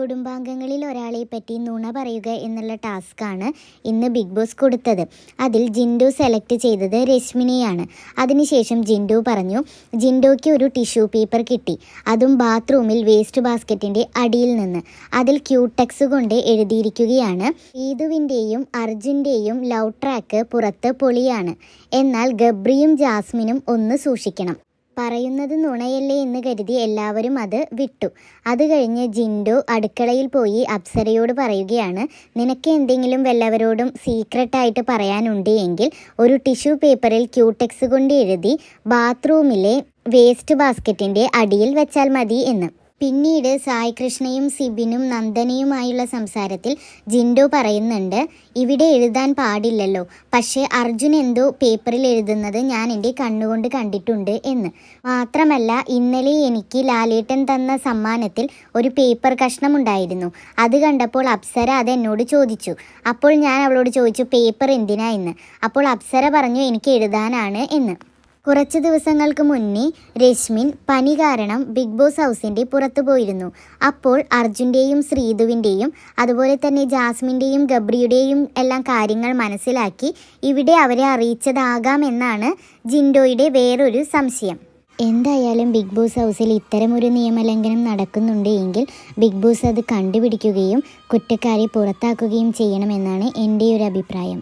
കുടുംബാംഗങ്ങളിൽ ഒരാളെ പറ്റി നുണ പറയുക എന്നുള്ള ടാസ്ക്കാണ് ഇന്ന് ബിഗ് ബോസ് കൊടുത്തത്. അതിൽ ജിൻഡു സെലക്ട് ചെയ്തത് രശ്മിനെയാണ്. അതിനുശേഷം ജിൻഡു പറഞ്ഞു ജിൻഡോയ്ക്ക് ഒരു ടിഷ്യൂ പേപ്പർ കിട്ടി. അതും ബാത്റൂമിൽ വേസ്റ്റ് ബാസ്ക്കറ്റിന്റെ അടിയിൽ നിന്ന്. അതിൽ ക്യൂടെക്സ് കൊണ്ട് എഴുതിയിരിക്കുകയാണ്. ഈതുവിന്റെയും അർജുന്റെയും ലവ് ട്രാക്ക് പുറത്ത് പൊളിയാണ്. എന്നാൽ ഗബ്രിയും ജാസ്മിനും ഒന്ന് സൂക്ഷിക്കണം. പറയുന്നത് നുണയല്ലേ എന്ന് കരുതി എല്ലാവരും അത് വിട്ടു. അത് കഴിഞ്ഞ് ജിൻഡു അടുക്കളയിൽ പോയി അപ്സരയോട് പറയുകയാണ് നിനക്ക് എന്തെങ്കിലും വല്ലവരോടും സീക്രട്ടായിട്ട് പറയാനുണ്ട് എങ്കിൽ ഒരു ടിഷ്യൂ പേപ്പറിൽ ക്യൂടെക്സ് കൊണ്ട് എഴുതി ബാത്റൂമിലെ വേസ്റ്റ് ബാസ്ക്കറ്റിന്റെ അടിയിൽ വെച്ചാൽ മതി എന്ന്. പിന്നീട് സായി കൃഷ്ണയും സിബിനും നന്ദനയുമായുള്ള സംസാരത്തിൽ ജിൻഡോ പറയുന്നുണ്ട് ഇവിടെ എഴുതാൻ പാടില്ലല്ലോ. പക്ഷേ അർജുൻ എന്തോ പേപ്പറിൽ എഴുതുന്നത് ഞാൻ എന്റെ കണ്ണുകൊണ്ട് കണ്ടിട്ടുണ്ട് എന്ന്. മാത്രമല്ല ഇന്നലെ എനിക്ക് ലാലേട്ടൻ തന്ന സമ്മാനത്തിൽ ഒരു പേപ്പർ കഷ്ണമുണ്ടായിരുന്നു. അത് കണ്ടപ്പോൾ അപ്സര അത് എന്നോട് ചോദിച്ചു. അപ്പോൾ ഞാൻ അവളോട് ചോദിച്ചു പേപ്പർ എന്തിനാ എന്ന്. അപ്പോൾ അപ്സര പറഞ്ഞു എനിക്ക് എഴുതാനാണ് എന്ന്. കുറച്ച് ദിവസങ്ങൾക്ക് മുന്നേ രശ്മിൻ പനി കാരണം ബിഗ് ബോസ് ഹൗസിന്റെ പുറത്തു പോയിരുന്നു. അപ്പോൾ അർജുന്റെയും ശ്രീധുവിന്റെയും അതുപോലെ തന്നെ ജാസ്മിന്റെയും ഗബ്രിയുടെയും എല്ലാം കാര്യങ്ങൾ മനസ്സിലാക്കി ഇവിടെ അവരെ അറിയിച്ചതാകാം എന്നാണ് ജിൻഡോയുടെ വേറൊരു സംശയം. എന്തായാലും ബിഗ് ബോസ് ഹൗസിൽ ഇത്തരമൊരു നിയമലംഘനം നടക്കുന്നുണ്ട് എങ്കിൽ ബിഗ് ബോസ് അത് കണ്ടുപിടിക്കുകയും കുറ്റക്കാരെ പുറത്താക്കുകയും ചെയ്യണമെന്നാണ് എന്റെ ഒരു അഭിപ്രായം.